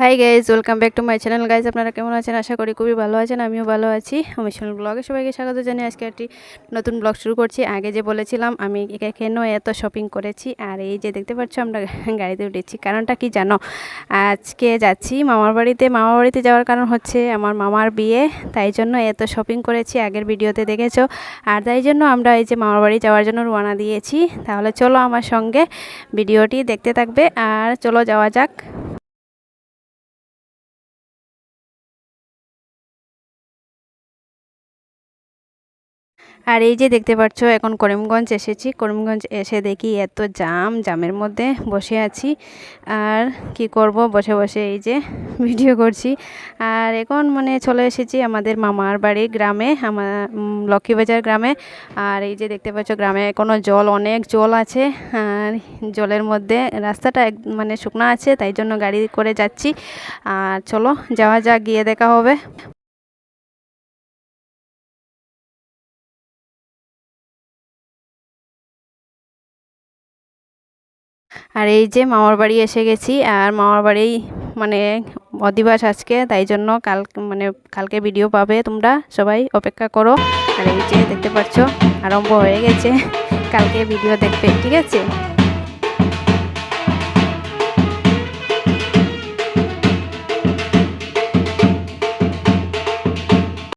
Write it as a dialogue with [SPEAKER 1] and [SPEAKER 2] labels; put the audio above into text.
[SPEAKER 1] Hi guys welcome back to my channel guys আপনারা কেমন আছেন? আশা করি খুবই ভালো আছেন, আমিও ভালো আছি। আমি সোনাল ব্লগে সবাইকে স্বাগত জানিয়ে আজকে একটি নতুন ব্লগ শুরু করছি। আগে যে বলেছিলাম, আমি কেন এত শপিং করেছি? আর এই যে দেখতে পাচ্ছ, আমরা গাড়িতে উঠেছি। কারণটা কি জানো? আজকে যাচ্ছি মামার বাড়িতে। মামার বাড়িতে যাওয়ার কারণ হচ্ছে আমার মামার বিয়ে, তাই জন্য এত শপিং করেছি। আগের ভিডিওতে দেখেছ। আর তাই জন্য আমরা এই যে মামার বাড়ি যাওয়ার জন্য রওনা দিয়েছি। তাহলে চলো আমার সঙ্গে ভিডিওটি দেখতে থাকবে। আর চলো যাওয়া যাক। আর এই যে দেখতে পাচ্ছ, এখন করিমগঞ্জ এসেছি। করিমগঞ্জ এসে দেখি এত জাম, জামের মধ্যে বসে আছি। আর কি করব? বসে বসে এই যে ভিডিও করছি। আর এখন মানে চলে এসেছি আমাদের মামার বাড়ি গ্রামে আমার লক্ষ্মীবাজার গ্রামে। আর এই যে দেখতে পাচ্ছ, গ্রামে এখনও জল, অনেক জল আছে। আর জলের মধ্যে রাস্তাটা এক মানে শুকনো আছে, তাই জন্য গাড়ি করে যাচ্ছি। আর চলো, যাওয়া যাক, গিয়ে দেখা হবে। আর এই যে মামার বাড়ি এসে গেছি, আর মামার বাড়ি মানে অধিবাস আজকে, তাই জন্য কাল মানে কালকে ভিডিও পাবে তোমরা সবাই, অপেক্ষা করো। আর এই যে দেখতে পাচ্ছ, আরম্ভ হয়ে গেছে, কালকে ভিডিও দেখবে, ঠিক আছে?